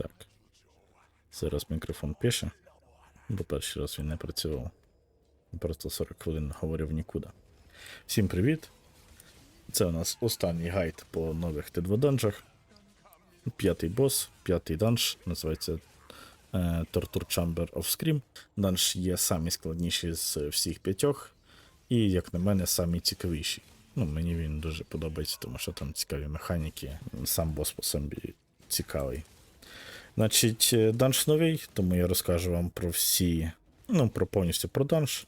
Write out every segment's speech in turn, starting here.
Так. Зараз мікрофон пише. Бо перший раз він не працював. Просто 40 хвилин говорив нікуди. Всім привіт! Це у нас останній гайд по нових Т2 данжах. П'ятий бос, п'ятий данж, називається е, Torture Chamber of Scream. Данж є самий складніший з всіх п'ятьох, і, як на мене, самий цікавіший. Ну, мені він дуже подобається, тому що там цікаві механіки. Сам бос по собі цікавий. Значить, е, данж новий, тому я розкажу вам про всі, ну, про повністю про данж.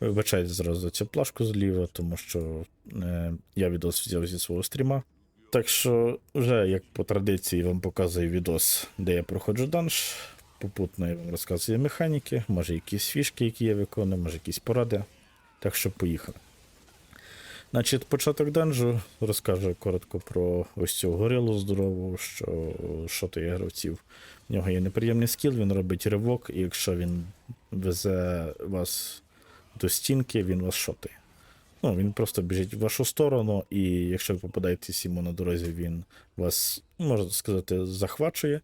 Вибачайте зразу цю плашку зліва, тому що е, я відос взяв зі свого стріма. Так що, вже як по традиції вам показую відос, де я проходжу данж. Попутно я вам розказую механіки, може якісь фішки, які я виконую, може якісь поради. Так що поїхали. Значить, початок данжу розкажу коротко про ось цю горилу здорову, що шотує гравців. В нього є неприємний скіл, він робить ривок, і якщо він везе вас до стінки, він вас шотує. Ну, він просто біжить в вашу сторону, і якщо ви попадаєтесь йому на дорозі, він вас, можна сказати, захвачує,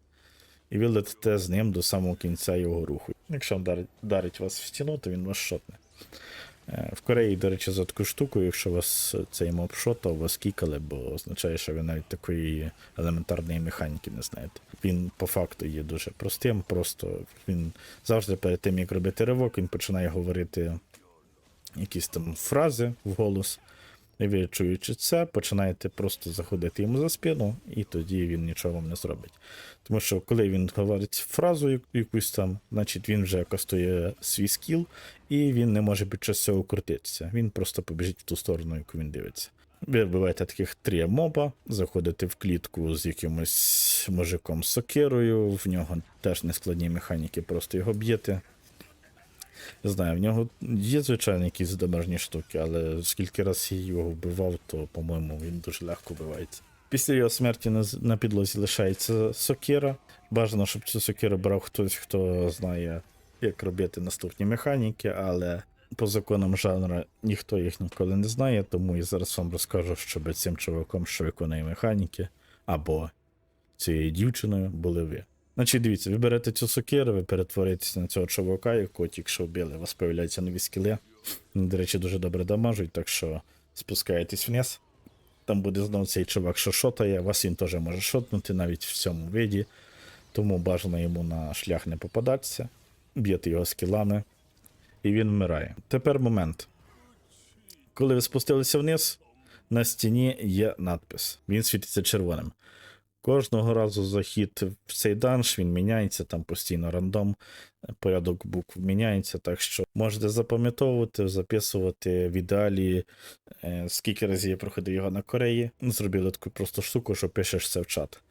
і ви летите з ним до самого кінця його руху. Якщо він дарить вас в стіну, то він вас шотне. Е, В Кореї, до речі, за таку штуку, якщо вас цей мопшот, то вас кікали, бо означає, що ви навіть такої елементарної механіки не знаєте. Він по факту є дуже простим, просто він завжди перед тим, як робити ривок, він починає говорити якісь там фрази в голос. І ви чуючи це, починаєте просто заходити йому за спину, і тоді він нічого вам не зробить. Тому що коли він говорить фразу якусь там, значить він вже кастує свій скіл, і він не може під час цього крутитися. Він просто побіжить в ту сторону, яку він дивиться. Ви вбиваєте таких три моба, заходите в клітку з якимось мужиком з сокирою, в нього теж нескладні механіки, просто його б'єте. Не знаю, в нього є, звичайно, якісь задомажні штуки, але скільки раз я його вбивав, то, по-моєму, він дуже легко вбивається. Після його смерті на підлозі лишається сокира. Бажано, щоб цю сокиру брав хтось, хто знає, як робити наступні механіки, але по законам жанру ніхто їх ніколи не знає, тому я зараз вам розкажу, щоб цим чуваком, що виконує механіки, або цією дівчиною були ви. Значить, дивіться, ви берете цю сокиру, ви перетворитеся на цього чувака, якого тільки що вбили, у вас появляються нові скіли. До речі, дуже добре дамажуть, так що спускаєтесь вниз. Там буде знову цей чувак, що шотає, вас він теж може шотнути навіть в цьому виді. Тому бажано йому на шлях не попадатися. Б'єте його скілами, і він вмирає. Тепер момент. Коли ви спустилися вниз, на стіні є надпис. Він світиться червоним. Кожного разу захід в цей данж він міняється, там постійно рандом, порядок букв міняється, так що можете запам'ятовувати, записувати в ідеалі, е, скільки разів я проходив його на Кореї. Зробили таку просто штуку, що пишеш це в чат.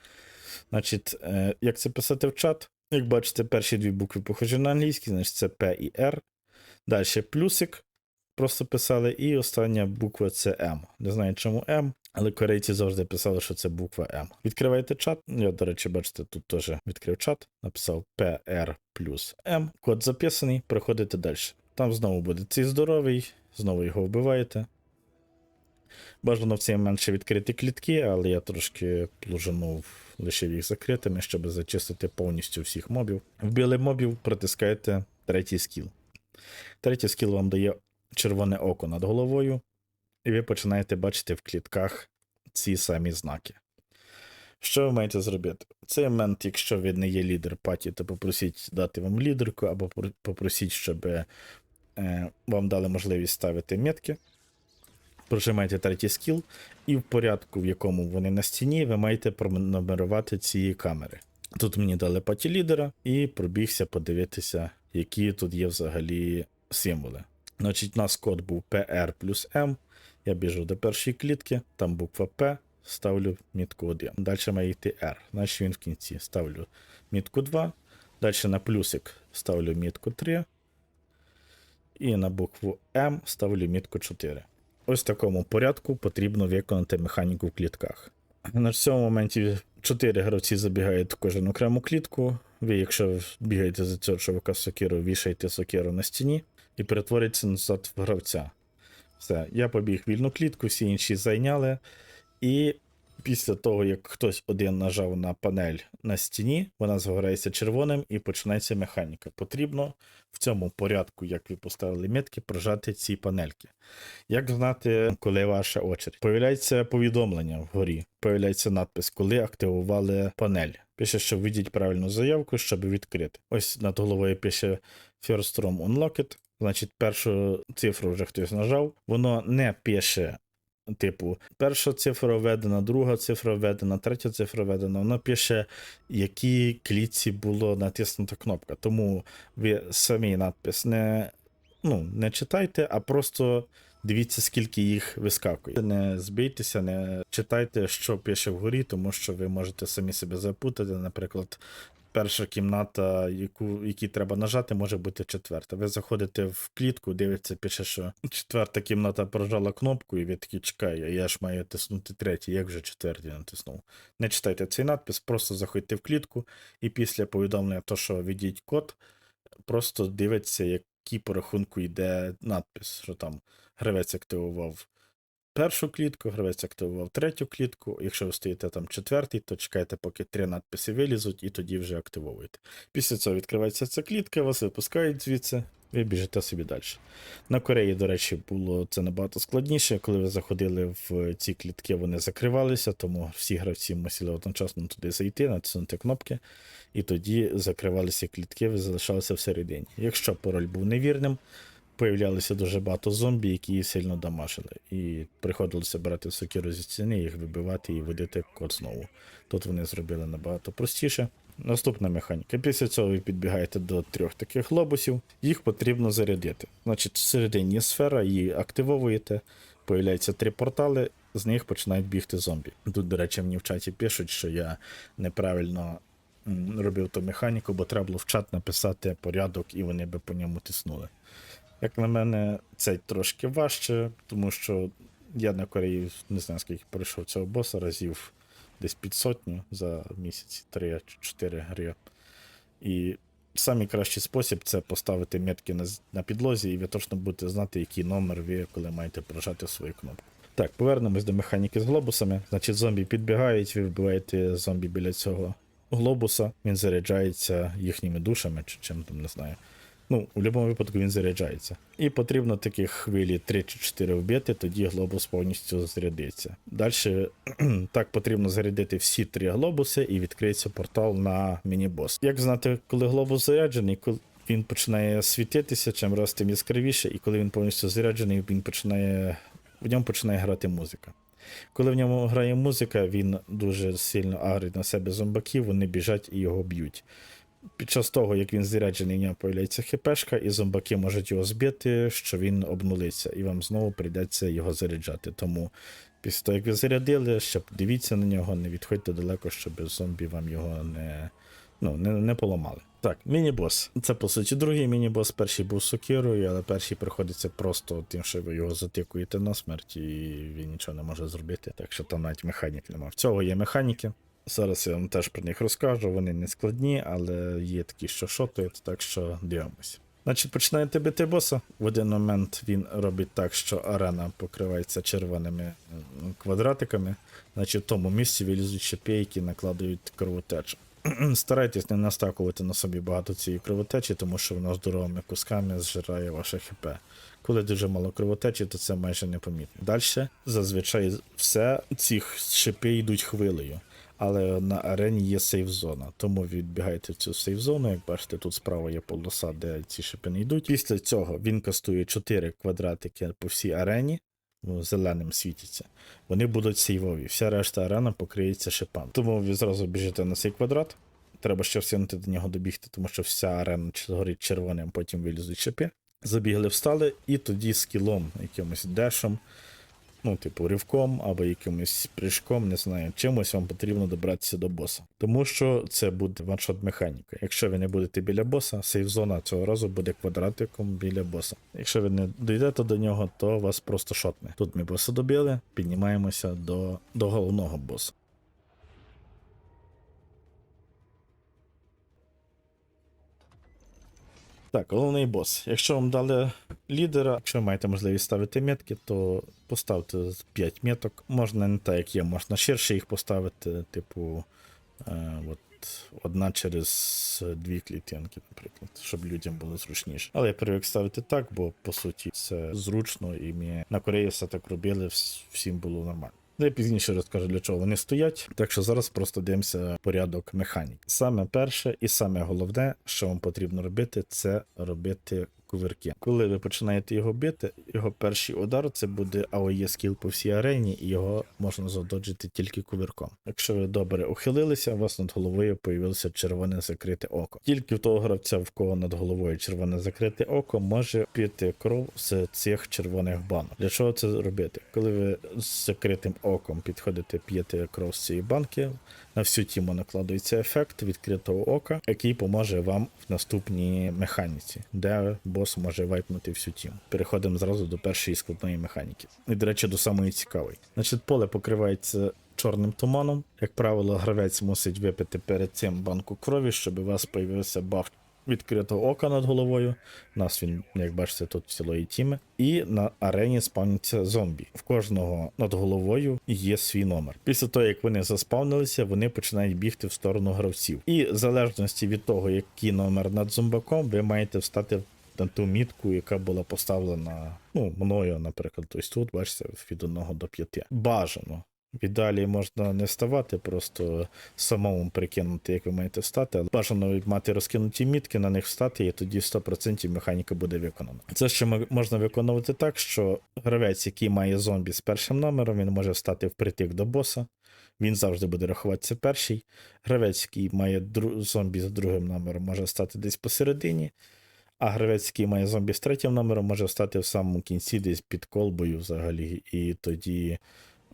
Значить, е, як це писати в чат? Як бачите, перші дві букви похожі на англійські, значить це P і R. Далі плюсик просто писали, і остання буква це М. Не знаю, чому М, але корейці завжди писали, що це буква М. Відкриваєте чат. Я, до речі, бачите, тут теж відкрив чат, написав PR плюс М. Код записаний, проходите далі. Там знову буде цей здоровий, знову його вбиваєте. Бажано в цей момент ще відкрити клітки, але я трошки плужанув, лишив їх закритими, щоб зачистити повністю всіх мобів. Вбили мобів, протискаєте третій скіл. Третій скіл вам дає червоне око над головою, і ви починаєте бачити в клітках ці самі знаки. Що ви маєте зробити? В цей момент, якщо ви не є лідер паті, то попросіть дати вам лідерку, або попросіть, щоб е, вам дали можливість ставити метки. Прожимаєте третій скіл, і в порядку, в якому вони на стіні, ви маєте пронумерувати ці камери. Тут мені дали паті лідера і пробігся подивитися, які тут є взагалі символи. Значить, у нас код був PR плюс M. Я біжу до першої клітки, там буква P, ставлю мітку 1. Далі має йти R, значить він в кінці. Ставлю мітку 2. Далі на плюсик ставлю мітку 3. І на букву М ставлю мітку 4. Ось в такому порядку потрібно виконати механіку в клітках. На цьому моменті 4 гравці забігають в кожну окрему клітку. Ви, якщо бігаєте за цього чувака з вішаєте сокиру на стіні і перетвориться назад в гравця. Все, я побіг вільну клітку, всі інші зайняли. І Після того, як хтось один нажав на панель на стіні, вона загорається червоним і починається механіка. Потрібно в цьому порядку, як ви поставили метки, прожати ці панельки. Як знати, коли ваша очередь? Появляється повідомлення вгорі, появляється надпис, коли активували панель. Пише, що введіть правильну заявку, щоб відкрити. Ось над головою пише First Room Unlocked. Значить, першу цифру вже хтось нажав. Воно не пише Типу, перша цифра введена, друга цифра введена, третя цифра введена. Воно пише, які клітці було натиснута кнопка. Тому ви самі надпис не, ну, не читайте, а просто дивіться, скільки їх вискакує. Не збийтеся, не читайте, що пише вгорі, тому що ви можете самі себе запутати. Наприклад, перша кімната, яку, якій треба нажати, може бути четверта. Ви заходите в клітку, дивиться, пише, що четверта кімната прожала кнопку, і ви такі чекай, я ж маю тиснути третій, як вже четвертій натиснув. Не читайте цей надпис, просто заходьте в клітку, і після повідомлення, то, що введіть код, просто дивиться, який по рахунку йде надпис, що там гравець активував першу клітку, гравець активував третю клітку. Якщо ви стоїте там четвертий, то чекайте, поки три надписи вилізуть, і тоді вже активовуєте. Після цього відкривається ця клітка, вас випускають звідси, ви біжите собі далі. На Кореї, до речі, було це набагато складніше. Коли ви заходили в ці клітки, вони закривалися, тому всі гравці мусили одночасно туди зайти, натиснути кнопки, і тоді закривалися клітки, ви залишалися всередині. Якщо пароль був невірним, появлялося дуже багато зомбі, які сильно дамажили. І приходилося брати сокиру зі стіни, їх вибивати і вводити код знову. Тут вони зробили набагато простіше. Наступна механіка. Після цього ви підбігаєте до трьох таких глобусів, їх потрібно зарядити. Значить, всередині сфера, її активовуєте, появляються три портали, з них починають бігти зомбі. Тут, до речі, мені в чаті пишуть, що я неправильно робив ту механіку, бо треба було в чат написати порядок, і вони би по ньому тиснули. Як на мене, це трошки важче, тому що я на Кореї не знаю, скільки пройшов цього боса разів десь під сотню за місяць, 3 чи 4 гри. І самий кращий спосіб це поставити метки на, на підлозі, і ви точно будете знати, який номер ви, коли маєте прожати свою кнопку. Так, повернемось до механіки з глобусами. Значить, зомбі підбігають, ви вбиваєте зомбі біля цього глобуса, він заряджається їхніми душами, чи чим там не знаю. Ну, у будь-якому випадку він заряджається. І потрібно таких хвилі 3 чи 4 вбити, тоді глобус повністю зарядиться. Далі так потрібно зарядити всі три глобуси і відкриється портал на міні-бос. Як знати, коли глобус заряджений, коли він починає світитися, чим раз тим яскравіше, і коли він повністю заряджений, він починає в ньому починає грати музика. Коли в ньому грає музика, він дуже сильно агрить на себе зомбаків, вони біжать і його б'ють. Під час того, як він заряджений, в нього появляється хпшка, і зомбаки можуть його збити, що він обнулиться, і вам знову прийдеться його заряджати. Тому після того, як ви зарядили, ще дивіться на нього, не відходьте далеко, щоб зомбі вам його не, ну, не, не поламали. Так, міні-бос. Це по суті другий міні-бос. Перший був сокирою, але перший приходиться просто тим, що ви його затикуєте на смерть, і він нічого не може зробити. Так що там навіть механік немає. В цього є механіки. Зараз я вам теж про них розкажу. Вони не складні, але є такі, що шотують, так що дивимося. Значить, починаєте бити боса. В один момент він робить так, що арена покривається червоними квадратиками. Значить, в тому місці вилізуть щепи, які накладують кровотечу. Старайтесь не настакувати на собі багато цієї кровотечі, тому що вона здоровими кусками зжирає ваше хп. Коли дуже мало кровотечі, то це майже непомітно. Далі зазвичай все ці шипи йдуть хвилею. Але на арені є сейф-зона, тому відбігайте в цю сейф-зону. Як бачите, тут справа є полоса, де ці шипи не йдуть. Після цього він кастує 4 квадратики по всій арені, зеленим світяться. Вони будуть сейвові. Вся решта арена покриється шипами. Тому ви зразу біжите на цей квадрат. Треба ще встигнути до нього добігти, тому що вся арена горить червоним, потім вилізуть шипи. Забігли, встали, і тоді скілом, якимось дешом, ну, типу, ривком або якимось прыжком, не знаю, чимось вам потрібно добратися до боса. Тому що це буде ваншот механіка. Якщо ви не будете біля боса, сейф-зона цього разу буде квадратиком біля боса. Якщо ви не дійдете до нього, то вас просто шотне. Тут ми боса добили, піднімаємося до, до головного боса. Так, головний бос. Якщо вам дали лідера. Якщо ви маєте можливість ставити метки, то поставте 5 меток. Можна не так, як є, можна ширше їх поставити, типу, е, от, одна через дві клітинки, наприклад, щоб людям було зручніше. Але я привик ставити так, бо по суті це зручно, і ми на Кореї все так робили, всім було нормально. Ну, Я пізніше розкажу, для чого вони стоять. Так що зараз просто дивимося порядок механік. Саме перше і саме головне, що вам потрібно робити, це робити кувирки. Коли ви починаєте його бити, його перший удар це буде AOE скіл по всій арені, і його можна задоджити тільки кувирком. Якщо ви добре ухилилися, у вас над головою появилося червоне закрите око. Тільки в того гравця, в кого над головою червоне закрите око, може піти кров з цих червоних банок. Для чого це робити? Коли ви з закритим оком підходите, п'єте кров з цієї банки, на всю тіму накладується ефект відкритого ока, який поможе вам в наступній механіці, де бос може вайпнути всю тіму. Переходимо зразу до першої складної механіки. І, до речі, до самої цікавої. Значить, поле покривається чорним туманом. Як правило, гравець мусить випити перед цим банку крові, щоб у вас появився баф відкритого ока над головою. У нас він, як бачите, тут в цілої тіми. І на арені спавняться зомбі. В кожного над головою є свій номер. Після того, як вони заспавнилися, вони починають бігти в сторону гравців. І в залежності від того, який номер над зомбаком, ви маєте встати на ту мітку, яка була поставлена ну, мною, наприклад, ось тут, бачите, від 1 до 5. Бажано. В ідеалі можна не вставати, просто самому прикинути, як ви маєте встати, але бажано мати розкинуті мітки, на них встати, і тоді 100% механіка буде виконана. Це ще можна виконувати так, що гравець, який має зомбі з першим номером, він може встати впритик до боса. Він завжди буде рахуватися перший. Гравець, який має зомбі з другим номером, може стати десь посередині. А гравець, який має зомбі з третім номером, може стати в самому кінці, десь під колбою взагалі, і тоді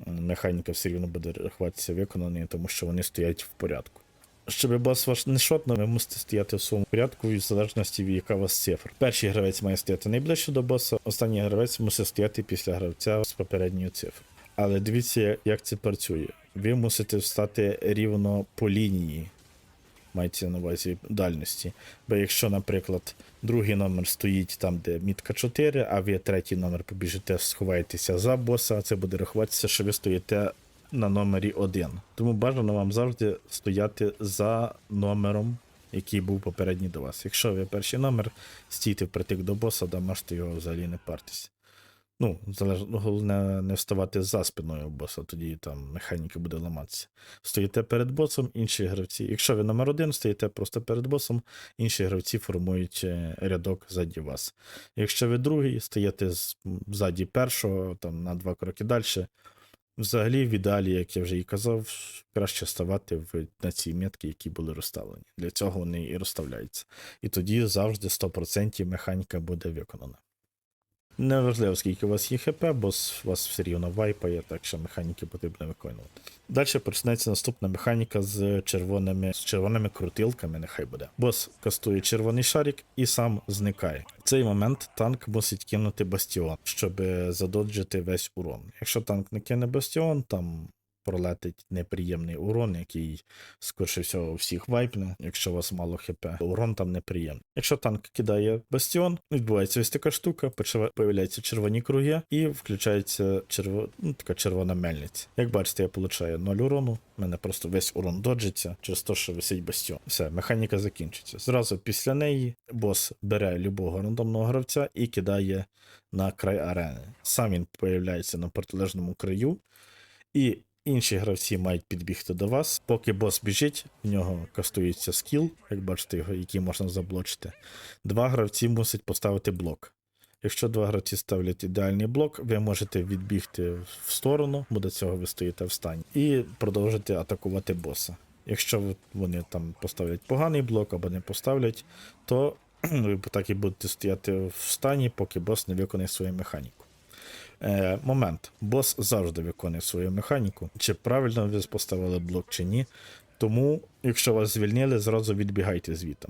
механіка все рівно буде рахуватися виконаною, тому що вони стоять в порядку. Щоб бос ваш не шотно, ви мусите стояти в своєму порядку в залежності від яка у вас цифра. Перший гравець має стояти найближче до боса, останній гравець мусить стояти після гравця з попередньою цифрою. Але дивіться, як це працює. Ви мусите встати рівно по лінії мається на увазі дальності. Бо якщо, наприклад, другий номер стоїть там, де мітка 4, а ви третій номер побіжите, сховаєтеся за боса, це буде рахуватися, що ви стоїте на номері 1. Тому бажано вам завжди стояти за номером, який був попередній до вас. Якщо ви перший номер, стійте впритик до боса, да можете його взагалі не партися. Ну, залежно, головне не вставати за спиною боса, тоді там механіка буде ламатися. Стоїте перед босом, інші гравці. Якщо ви номер один, стоїте просто перед босом, інші гравці формують е, рядок ззаді вас. Якщо ви другий, стоїте ззаді першого, там на два кроки далі. Взагалі, в ідеалі, як я вже і казав, краще ставати в, на ці метки, які були розставлені. Для цього вони і розставляються. І тоді завжди 100% механіка буде виконана. Неважливо, скільки у вас є ХП, бо вас все рівно вайпає, так що механіки потрібно виконувати. Далі почнеться наступна механіка з червоними, з червоними крутилками, нехай буде. Бос кастує червоний шарик і сам зникає. В цей момент танк мусить кинути бастіон, щоб задоджити весь урон. Якщо танк не кине бастіон, там пролетить неприємний урон, який скорше всього всіх вайпне. Якщо у вас мало хп, урон там неприємний. Якщо танк кидає бастіон, відбувається ось така штука, появляються червоні круги і включається черво... ну, така червона мельниця. Як бачите, я получаю 0 урону. У мене просто весь урон доджиться через те, що висить бастіон. Все, механіка закінчиться. Зразу після неї бос бере любого рандомного гравця і кидає на край арени. Сам він появляється на протилежному краю. І інші гравці мають підбігти до вас. Поки бос біжить, в нього кастується скіл, як бачите, його, який можна заблочити. Два гравці мусять поставити блок. Якщо два гравці ставлять ідеальний блок, ви можете відбігти в сторону, бо до цього ви стоїте в стані, і продовжити атакувати боса. Якщо вони там поставлять поганий блок або не поставлять, то ви так і будете стояти в стані, поки бос не виконає свою механіку. Е, момент. Бос завжди виконує свою механіку. Чи правильно ви поставили блок, чи ні. Тому, якщо вас звільнили, зразу відбігайте звідти.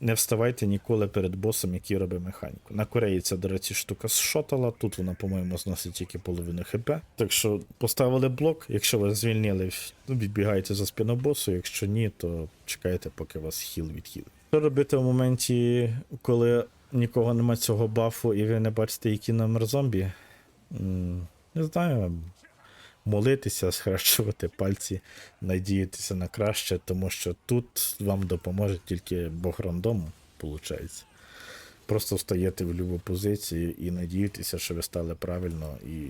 Не вставайте ніколи перед босом, який робить механіку. На Кореї це, до речі, штука з шотала. Тут вона, по-моєму, зносить тільки половину хп. Так що поставили блок. Якщо вас звільнили, ну, відбігайте за спину босу. Якщо ні, то чекайте, поки вас хіл відхилить. Що робити в моменті, коли нікого нема цього бафу, і ви не бачите, який номер зомбі. Не знаю. Молитися, схрещувати пальці, надіятися на краще, тому що тут вам допоможе тільки Бог рандом, виходить. Просто встаєте в любу позицію і надіятися, що ви стали правильно і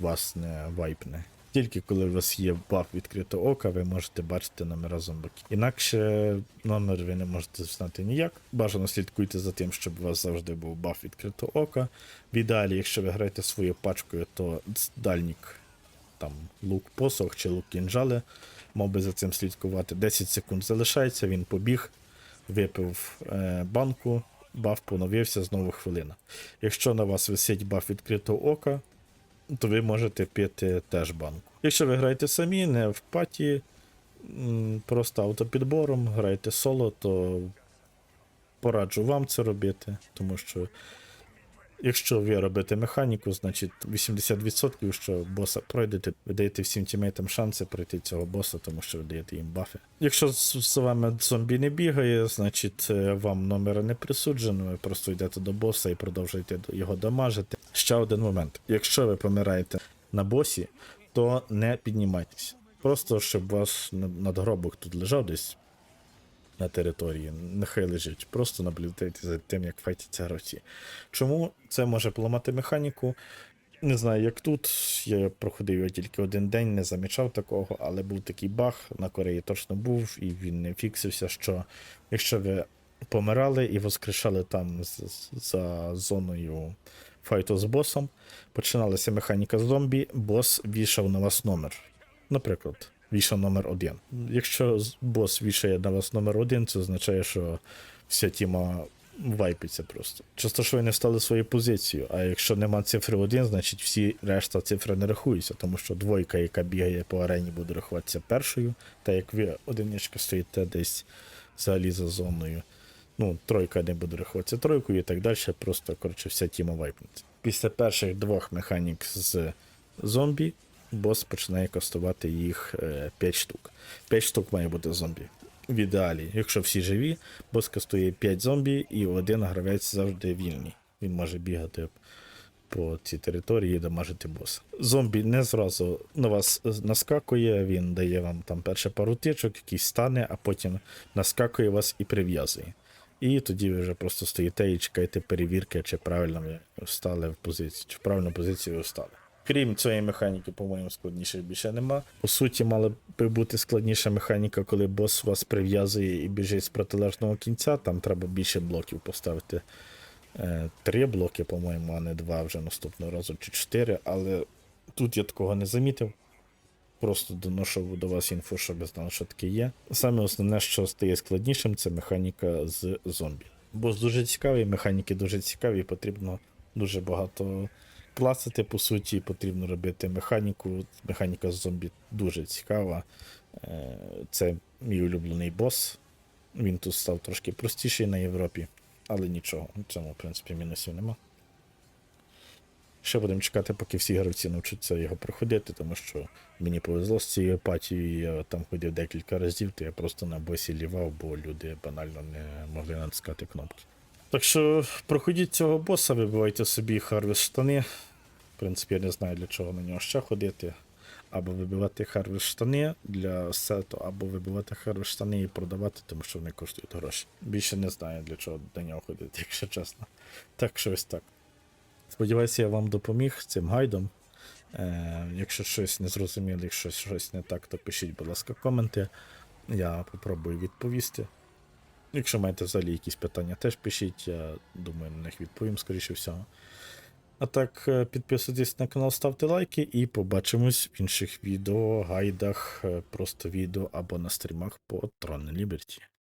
вас не вайпне. Тільки коли у вас є баф відкритого ока, ви можете бачити номера зомбаків. Інакше номер ви не можете знати ніяк. Бажано слідкуйте за тим, щоб у вас завжди був баф відкритого ока. В ідеалі, якщо ви граєте своєю пачкою, то дальнік там лук посох чи лук кінжали, мав би за цим слідкувати. 10 секунд залишається, він побіг, випив е, банку, баф поновився, знову хвилина. Якщо на вас висить баф відкритого ока, то ви можете пити теж банку. Якщо ви граєте самі, не в паті, просто автопідбором, граєте соло, то пораджу вам це робити, тому що якщо ви робите механіку, значить 80% що боса пройдете, ви даєте всім тімейтам шанси пройти цього боса, тому що ви даєте їм бафи. Якщо з, вами зомбі не бігає, значить е, вам номера не присуджено, ви просто йдете до боса і продовжуєте його дамажити. Ще один момент. Якщо ви помираєте на босі, то не піднімайтесь. Просто щоб ваш над- надгробок тут лежав десь на території, нехай лежить. Просто наблюдайте за тим, як файтяться гравці. Чому це може поламати механіку? Не знаю, як тут. Я проходив його тільки один день, не замічав такого, але був такий баг на Кореї точно був, і він не фіксився, що якщо ви помирали і воскрешали там з- з- за зоною файту з босом, починалася механіка зомбі, бос вішав на вас номер. Наприклад, вішав номер один. Якщо бос вішає на вас номер один, це означає, що вся тіма вайпиться просто. Часто що ви не встали в свою позицію, а якщо нема цифри 1, значить всі решта цифри не рахуються, тому що двойка, яка бігає по арені, буде рахуватися першою, та як ви одиничка стоїте десь взагалі за зоною. Ну, тройка не буде рахуватися тройкою і так далі. Просто, коротше, вся тіма вайпнеться. Після перших двох механік з зомбі, бос починає кастувати їх 5 штук. 5 штук має бути зомбі. В ідеалі, якщо всі живі, бос кастує 5 зомбі, і один гравець завжди вільний. Він може бігати по цій території і дамажити боса. Зомбі не зразу на вас наскакує, він дає вам там перше пару тичок, якийсь стане, а потім наскакує вас і прив'язує. І тоді ви вже просто стоїте і чекаєте перевірки, чи правильно ви встали в позицію, чи в правильну позицію ви встали. Крім цієї механіки, по-моєму, складніше більше нема. По суті, мала би бути складніша механіка, коли бос вас прив'язує і біжить з протилежного кінця. Там треба більше блоків поставити. Е, Три блоки, по-моєму, а не два вже наступного разу, чи чотири, але тут я такого не замітив. Просто доношу до вас інфу, щоб ви знали, що таке є. Саме основне, що стає складнішим, це механіка з зомбі. Бос дуже цікавий, механіки дуже цікаві, потрібно дуже багато класити, по суті, потрібно робити механіку. Механіка з зомбі дуже цікава. Е, Це мій улюблений бос. Він тут став трошки простіший на Європі, але нічого, в цьому, в принципі, мінусів нема. Ще будемо чекати, поки всі гравці навчаться його проходити, тому що мені повезло з цією апатією, я там ходив декілька разів, то я просто на босі лівав, бо люди банально не могли натискати кнопки. Так що проходіть цього боса, вибивайте собі харвест штани. В принципі, я не знаю для чого на нього ще ходити. Або вибивати харвест штани для сету, або вибивати харвест штани і продавати, тому що вони коштують гроші. Більше не знаю для чого до нього ходити, якщо чесно. Так що так. Сподіваюся, я вам допоміг цим гайдом. Е, якщо щось не зрозуміло, якщо щось не так, то пишіть, будь ласка, коменти. Я попробую відповісти. Якщо маєте взагалі якісь питання, теж пишіть, я думаю, на них відповім, скоріше всього. А так, е, підписуйтесь на канал, ставте лайки і побачимось в інших відео, гайдах, е, просто відео або на стрімах по Tron Liberty.